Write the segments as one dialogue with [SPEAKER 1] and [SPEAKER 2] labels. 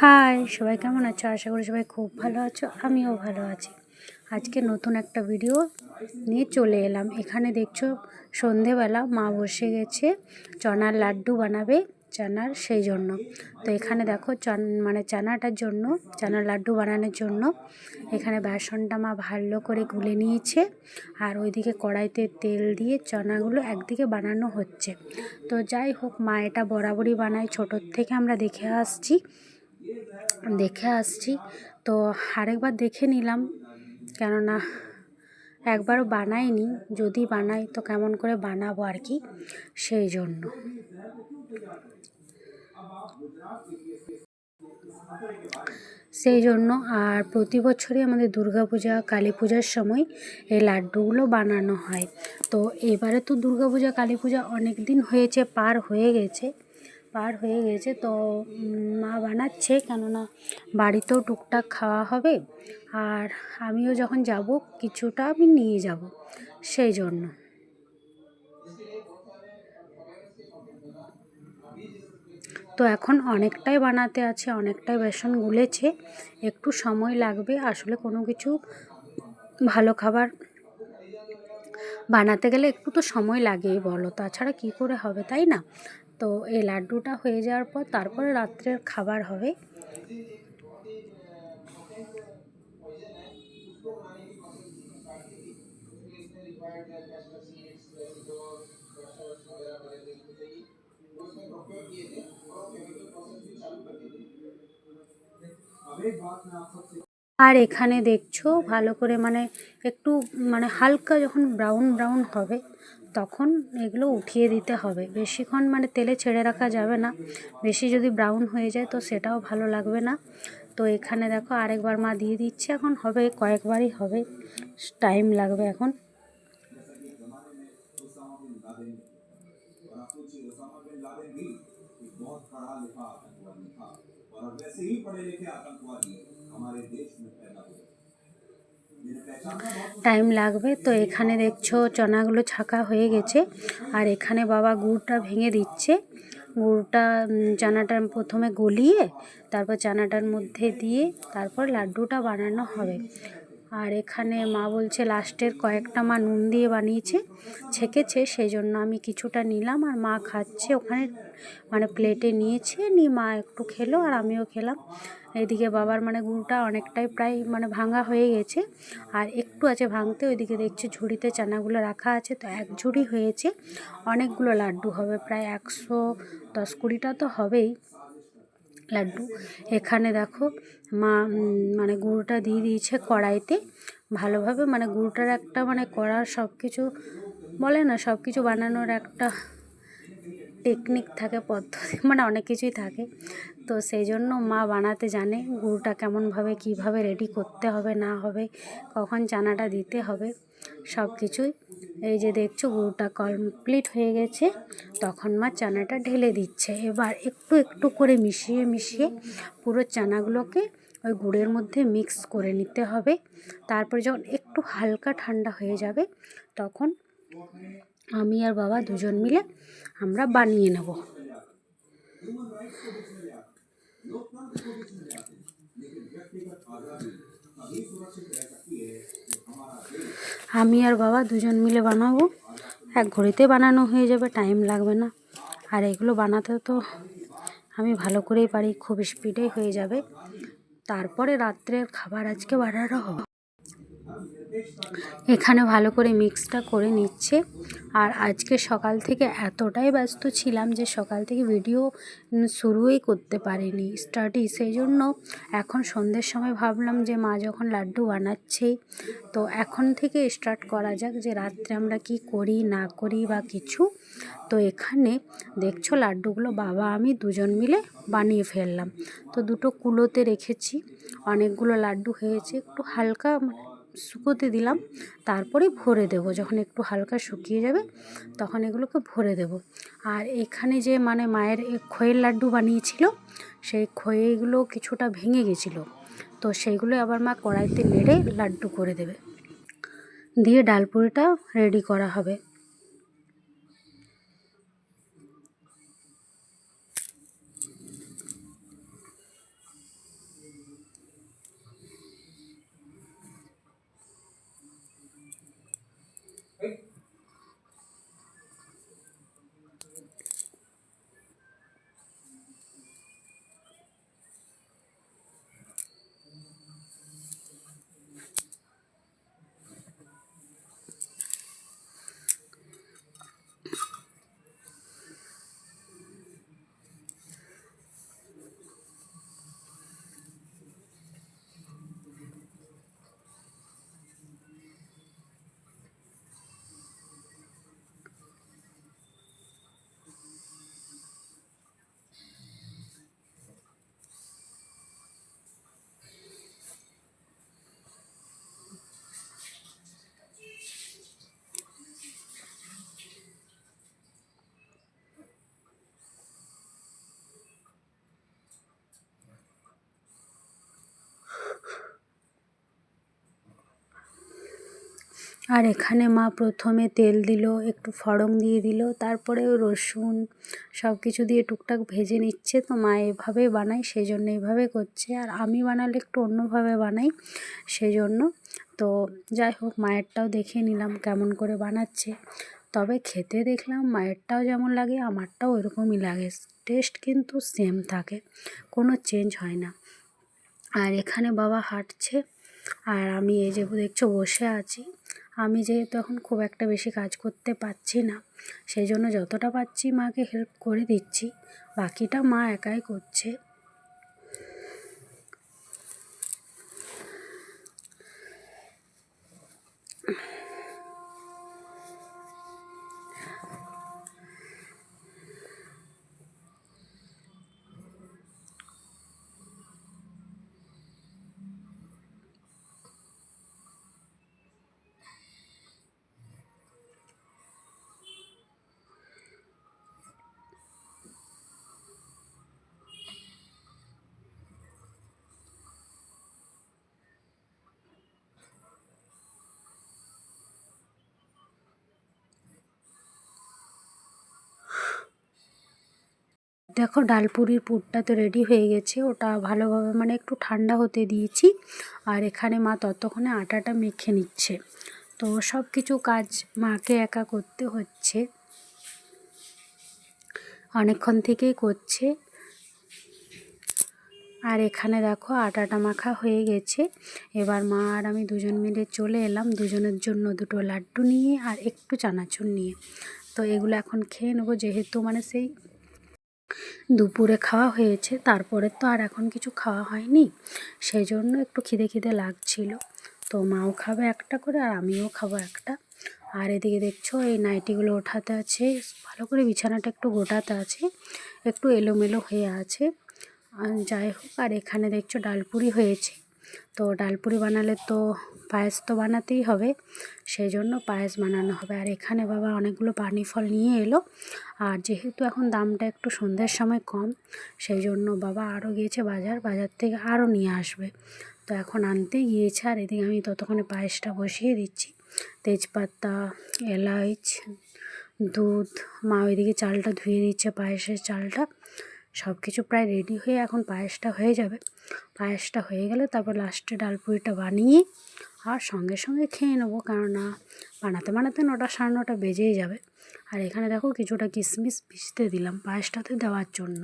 [SPEAKER 1] High, সবাই কেমন আছো? আশা করি সবাই খুব ভালো আছো, আমিও ভালো আছি। আজকে নতুন একটা ভিডিও নিয়ে চলে এলাম। এখানে দেখছ, সন্ধেবেলা মা বসে গেছে, চনার লাড্ডু বানাবে চানার সেই জন্য। তো এখানে দেখো, চান মানে চানাটার জন্য, চানার লাড্ডু বানানোর জন্য এখানে বেসনটা মা ভালো করে গুলে নিয়েছে আর ওইদিকে কড়াইতে তেল দিয়ে চানাগুলো একদিকে বানানো হচ্ছে। তো যাই হোক, মা এটা বরাবরই বানায়। ছোটোর থেকে আমরা দেখে আসছি। দেখে আসছি। তো আরেকবার দেখে নিলাম। কেননা একবারও বানাইনি। যদি বানাই, তো কেমন করে বানাবো আর কি? সেই জন্য। সেই জন্য আর প্রতি বছরই আমাদের দুর্গা পূজা কালী পূজার সময় এই লাড্ডুগুলো বানানো হয়। তো এবারে তো দুর্গা পূজা কালী পূজা অনেক দিন হয়েছে, পার হয়ে গেছে। পার হয়ে গেছে, তো মা বানাচ্ছে। কেননা বাড়িতেও টুকটাক খাওয়া হবে। আর আমিও যখন যাব, কিছুটা আমি নিয়ে যাব, সেই জন্য। তো এখন অনেকটাই বানাতে আছে, অনেকটাই বেসন গুলেছে। একটু সময় লাগবে, আসলে কোনো কিছু ভালো খাবার বানাতে গেলে একটু তো সময় লাগেই বলো। তাছাড়া কী করে হবে, তাই না? তো এই লাড্ডুটা হয়ে যাওয়ার পর তারপরে রাত্রের খাবার হবে। আর এখানে দেখছ ভালো করে মানে একটু মানে হালকা যখন ব্রাউন ব্রাউন হবে তখন এগুলো উঠিয়ে দিতে হবে বেশিক্ষণ মানে তেলে ছেড়ে রাখা যাবে না বেশি যদি ব্রাউন হয়ে যায় তো সেটাও ভালো লাগবে না তো এখানে দেখো আরেকবার মা দিয়ে দিচ্ছে এখন হবে কয়েকবারই হবে টাইম লাগবে এখন और वैसे ही पढ़े लिखे आतंकवादी हमारे देश में पैदा हुए টাইম লাগবে। তো এখানে দেখছ চনাগুলো ছাকা হয়ে গেছে। আর এখানে বাবা গুড়টা ভেঙে দিচ্ছে। গুড়টা চানাটা প্রথমে গলিয়ে, তারপর চানাটার মধ্যে দিয়ে তারপর লাড্ডুটা বানানো হবে। আর এখানে মা বলছে, লাস্টের কয়েকটা মা নুন দিয়ে বানিয়েছে, ছেঁকেছে সেই জন্য আমি কিছুটা নিলাম আর মা খাচ্ছে। ওখানে মানে প্লেটে নিয়েছে, নিয়ে মা একটু খেলো আর আমিও খেলাম। এদিকে বাবার মানে গুড়টা অনেকটাই প্রায় মানে ভাঙা হয়ে গেছে। আর একটু আছে ভাঙতে, ওইদিকে দেখছি ঝুড়িতে চানাগুলো রাখা আছে, তো এক ঝুড়ি হয়েছে। অনেকগুলো লাড্ডু হবে, প্রায় একশো দশ কুড়িটা তো হবেই। লাড্ডু। এখানে দেখো, মা মানে গুড়টা দিয়ে দিয়েছে কড়াইতে। ভালোভাবে মানে গুড়টার একটা মানে কড়ার সব কিছু বলে না সব কিছু বানানোর একটা টেকনিক থাকে, পদ্ধতি মানে অনেক কিছুই থাকে। তো সেই জন্য মা বানাতে জানে গুড়টা কেমনভাবে, কীভাবে রেডি করতে হবে, না হবে, কখন চানাটা দিতে হবে, সব কিছুই। এই যে দেখছ গুড়টা কমপ্লিট হয়ে গেছে, তখন মা চানাটা ঢেলে দিচ্ছে। এবার একটু একটু করে মিশিয়ে মিশিয়ে পুরো চানাগুলোকে ওই গুড়ের মধ্যে মিক্স করে নিতে হবে। তারপরে যখন একটু হালকা ঠান্ডা হয়ে যাবে, তখন আমি আর বাবা দুজন মিলে আমরা বানিয়ে নেব। আমি আর বাবা দুজন মিলে বানাবো। এক ঘড়িতে বানানো হয়ে যাবে, টাইম লাগবে না। আর এগুলো বানাতে তো আমি ভালো করেই পারি, খুব স্পিডেই হয়ে যাবে। তারপরে রাত্রের খাবার আজকে বানানো হবে। এখানে ভালো করে মিক্সটা করে নিচ্ছে। আর আজকে সকাল থেকে এতটাই ব্যস্ত ছিলাম যে সকাল থেকে ভিডিও শুরুই করতে পারিনি স্টার্টই সেই জন্য এখন সন্ধ্যের সময় ভাবলাম যে মা যখন লাড্ডু বানাচ্ছেই তো এখন থেকে স্টার্ট করা যাক যে রাত্রে আমরা কি করি, না করি বা কিছু। তো এখানে দেখছ লাড্ডুগুলো বাবা আমি দুজন মিলে বানিয়ে ফেললাম। তো দুটো কুলোতে রেখেছি, অনেকগুলো লাড্ডু হয়েছে, একটু হালকা শুকোতে দিলাম, তারপরে ভরে দেব। যখন একটু হালকা শুকিয়ে যাবে, তখন এগুলোকে ভরে দেব। আর এখানে যে মানে মায়ের খয়ের লাড্ডু বানিয়েছিল, সেই খয়েগুলো কিছুটা ভেঙে গেছিল। তো সেইগুলো আবার মা কড়াইতে নেড়ে লাড্ডু করে দেবে। দিয়ে ডালপুরিটা রেডি করা হবে। আর এখানে মা প্রথমে তেল দিল, একটু ফড়ং দিয়ে দিল তারপরে রসুন সব কিছু দিয়ে টুকটাক ভেজে নিচ্ছে। তো মা এভাবে বানায় সেই জন্য এইভাবে করছে। আর আমি বানালে একটু অন্যভাবে বানাই সেই জন্য তো যাই হোক, মায়েরটাও দেখে নিলাম কেমন করে বানাচ্ছে। তবে খেতে দেখলাম মায়েরটাও যেমন লাগে, আমারটাও ওইরকমই লাগে। টেস্ট কিন্তু সেম থাকে, কোনো চেঞ্জ হয় না। আর এখানে বাবা হাঁটছে, আর আমি এই যে দেখছ বসে আছি। আমি যেহেতু এখন খুব একটা বেশি কাজ করতে পারছি না সেই জন্য যতটা পারছি মাকে হেল্প করে দিচ্ছি, বাকিটা মা একাই করছে। দেখো ডালপুরির পুরটা তো রেডি হয়ে গেছে। ওটা ভালোভাবে মানে একটু ঠান্ডা হতে দিয়েছি। আর এখানে মা ততক্ষণে আটাটা মেখে নিচ্ছে। তো সব কিছু কাজ মাকে একা করতে হচ্ছে। অনেকক্ষণ থেকেই করছে। আর এখানে দেখো আটাটা মাখা হয়ে গেছে। এবার মা আর আমি দুজন মিলে চলে এলাম। দুজনের জন্য দুটো লাড্ডু নিয়ে আর একটু চানাচুর নিয়ে। তো এগুলো এখন খেয়ে নেব। যেহেতু মানে সেই দুপুরে খাওয়া হয়েছে, তারপরে তো আর এখন কিছু খাওয়া হয়নি। সেই জন্য একটু খিদে খিদে লাগছিল। তো মাও খাবে একটা করে আর আমিও খাব একটা। আর এদিকে দেখছ, এই নাইটিগুলো ওঠাতে আছে। ভালো করে বিছানাটা একটু গোটাতে আছে। একটু এলোমেলো হয়ে আছে। যাই হোক, আর এখানে দেখছ ডালপুরি হয়েছে। তো ডালপুরি বানালে তো পায়েস তো বানাতেই হবে, সেই জন্য পায়েস বানানো হবে। আর এখানে বাবা অনেকগুলো পানি ফল নিয়ে এলো, আর যেহেতু এখন দামটা একটু সন্ধ্যের সময় কম, সেই জন্য বাবা আরও গিয়েছে বাজার বাজার থেকে আরও নিয়ে আসবে। তো এখন আনতে গিয়েছে, আর এদিকে আমি ততক্ষণে পায়েসটা বসিয়ে দিচ্ছি। তেজপাতা এলাচ দুধ, মা ওইদিকে চালটা ধুয়ে দিচ্ছে পায়েসের চালটা। সব কিছু প্রায় রেডি হয়ে এখন পায়েসটা হয়ে যাবে। পায়েসটা হয়ে গেলে তারপর লাস্টে ডালপুরিটা বানিয়ে আর সঙ্গে সঙ্গে খেয়ে নেব। কেননা বানাতে বানাতে নটা সাড়ে নটা বেজেই যাবে। আর এখানে দেখো কিছুটা কিশমিশ ভিজতে দিলাম পায়েসটাতে দেওয়ার জন্য।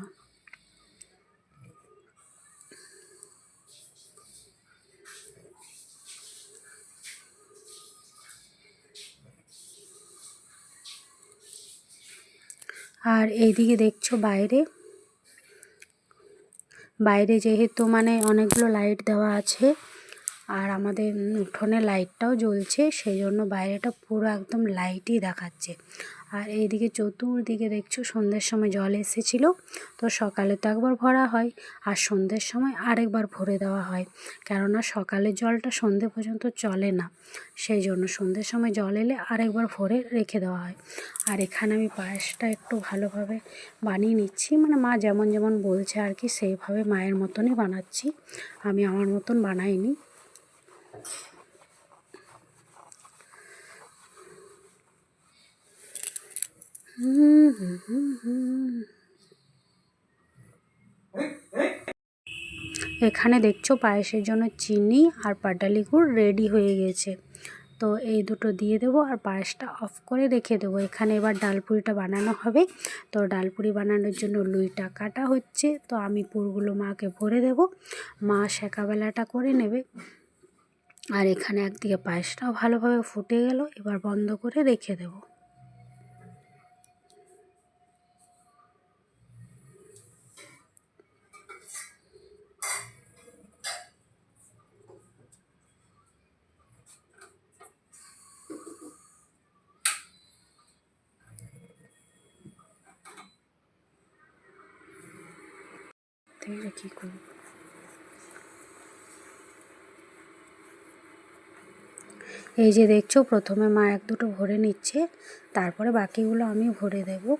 [SPEAKER 1] আর এইদিকে দেখছ বাইরে বাইরে যেহেতু মানে অনেকগুলো লাইট দেওয়া আছে আর আমাদের উঠোনে লাইটটাও জ্বলছে সেই জন্য বাইরেটা পুরো একদম লাইটই দেখাচ্ছে। আর এইদিকে চতুর্দিকে দেখছ সন্ধ্যের সময় জল এসেছিল, তো সকালে তো একবার ভরা হয়, আর সন্ধ্যের সময় আরেকবার ভরে দেওয়া হয়। কেননা সকালের জলটা সন্ধে পর্যন্ত চলে না সেই জন্য সন্ধ্যের সময় জল এলে আরেকবার ভরে রেখে দেওয়া হয়। আর এখানে আমি পায়েসটা একটু ভালোভাবে বানিয়ে নিচ্ছি মানে মা যেমন যেমন বলছে আর কি, সেইভাবে মায়ের মতনই বানাচ্ছি। আমি আমার মতন বানাইনি এখানে দেখছ পায়েসের জন্য চিনি আর পাটালি গুড় রেডি হয়ে গেছে। তো এই দুটো দিয়ে দেবো আর পায়েসটা অফ করে রেখে দেবো। এখানে এবার ডালপুরিটা বানানো হবে। তো ডালপুরি বানানোর জন্য লুইটা কাটা হচ্ছে। তো আমি পুরগুলো মাকে ভরে দেব। মা শেখাবেলাটা করে নেবে। আর এখানে একদিকে পায়েসটাও ভালোভাবে ফুটে গেল এবার বন্ধ করে রেখে দেবো। কী করব এই যে দেখছ প্রথমে মা এক দুটো ভরে নিচ্ছে তারপরে বাকিগুলো আমি ভরে দেবো।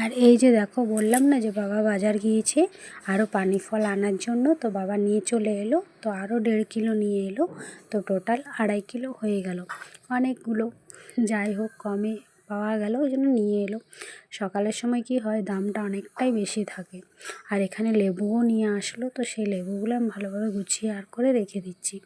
[SPEAKER 1] আর এই যে দেখো, বললাম না যে বাবা বাজার গিয়েছে আরও পানি ফল আনার জন্য, তো বাবা নিয়ে চলে এলো, তো আরও দেড় কিলো নিয়ে এলো, তো টোটাল আড়াই কিলো হয়ে গেল। অনেকগুলো, যাই হোক, কমে পাওয়া গেল, ওই জন্য নিয়ে এলো। সকালের সময় কি হয়, দামটা অনেকটাই বেশি থাকে। আর এখানে লেবুও নিয়ে আসলো, তো সেই লেবুগুলো আমি ভালোভাবে গুছিয়ে আর করে রেখে দিচ্ছি।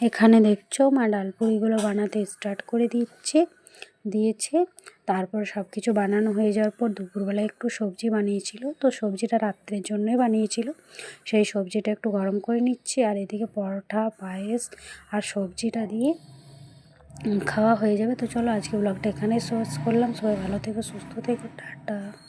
[SPEAKER 1] এখানে দেখছ মা ডালপুরিগুলো বানাতে স্টার্ট করে দিচ্ছে, দিয়েছে। তারপর সব কিছু বানানো হয়ে যাওয়ার পর দুপুরবেলা একটু সবজি বানিয়েছিল। তো সবজিটা রাত্রের জন্যই বানিয়েছিল। সেই সবজিটা একটু গরম করে নিচ্ছি আর এদিকে পরোটা, পায়েস আর সবজিটা দিয়ে খাওয়া হয়ে যাবে। তো চলো আজকে ব্লগটা এখানেই শেষ করলাম। সবাই ভালো থেকো, সুস্থ থেকো, টাটা।